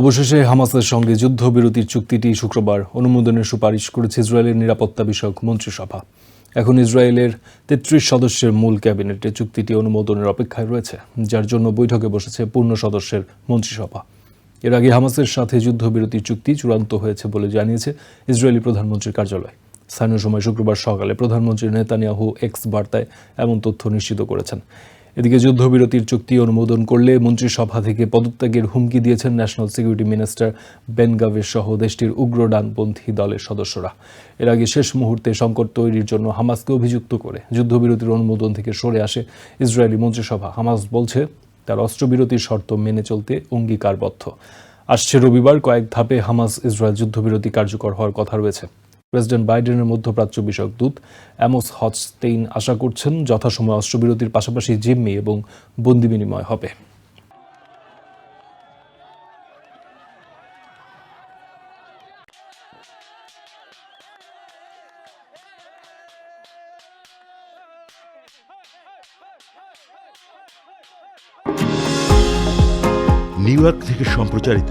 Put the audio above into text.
অবশেষে হামাসের সঙ্গে যুদ্ধবিরতির চুক্তিটি শুক্রবার অনুমোদনের সুপারিশ করেছে ইসরায়েলের নিরাপত্তা বিষয়ক মন্ত্রিসভা। এখন ইসরায়েলের তেত্রিশ সদস্যের মূল ক্যাবিনেটে চুক্তিটি অনুমোদনের অপেক্ষায় রয়েছে, যার জন্য বৈঠকে বসেছে পূর্ণ সদস্যের মন্ত্রিসভা। এর আগে হামাসের সাথে যুদ্ধবিরতির চুক্তি চূড়ান্ত হয়েছে বলে জানিয়েছে ইসরায়েলি প্রধানমন্ত্রীর কার্যালয়। স্থানীয় সময় শুক্রবার সকালে প্রধানমন্ত্রী নেতানিয়াহু এক্স বার্তায় এমন তথ্য নিশ্চিত করেছেন। এদিকে যুদ্ধবিরতির চুক্তি অনুমোদন করলে মন্ত্রিসভা থেকে পদত্যাগের হুমকি দিয়েছেন ন্যাশনাল সিকিউরিটি মিনিস্টার বেনগাভের সহ দেশটির উগ্র ডানপন্থী দলের সদস্যরা। এর আগে শেষ মুহূর্তে সংকট তৈরির জন্য হামাসকে অভিযুক্ত করে যুদ্ধবিরতির অনুমোদন থেকে সরে আসে ইসরায়েলি মন্ত্রিসভা। হামাস বলছে, তার অস্ত্রবিরতির শর্ত মেনে চলতে অঙ্গীকারবদ্ধ। আসছে রবিবার কয়েক ধাপে হামাস ইসরায়েল যুদ্ধবিরতি কার্যকর হওয়ার কথা রয়েছে। প্রেসিডেন্ট বাইডেনের মধ্যপ্রাচ্য বিষয়ক দূত অ্যামোস হচস্টেইন আশা করছেন যথাসময়ে অস্ত্রবিরতির পাশাপাশি জিম্মি এবং বন্দি বিনিময় হবে। নিউ ইয়র্ক থেকে সম্প্রচারিত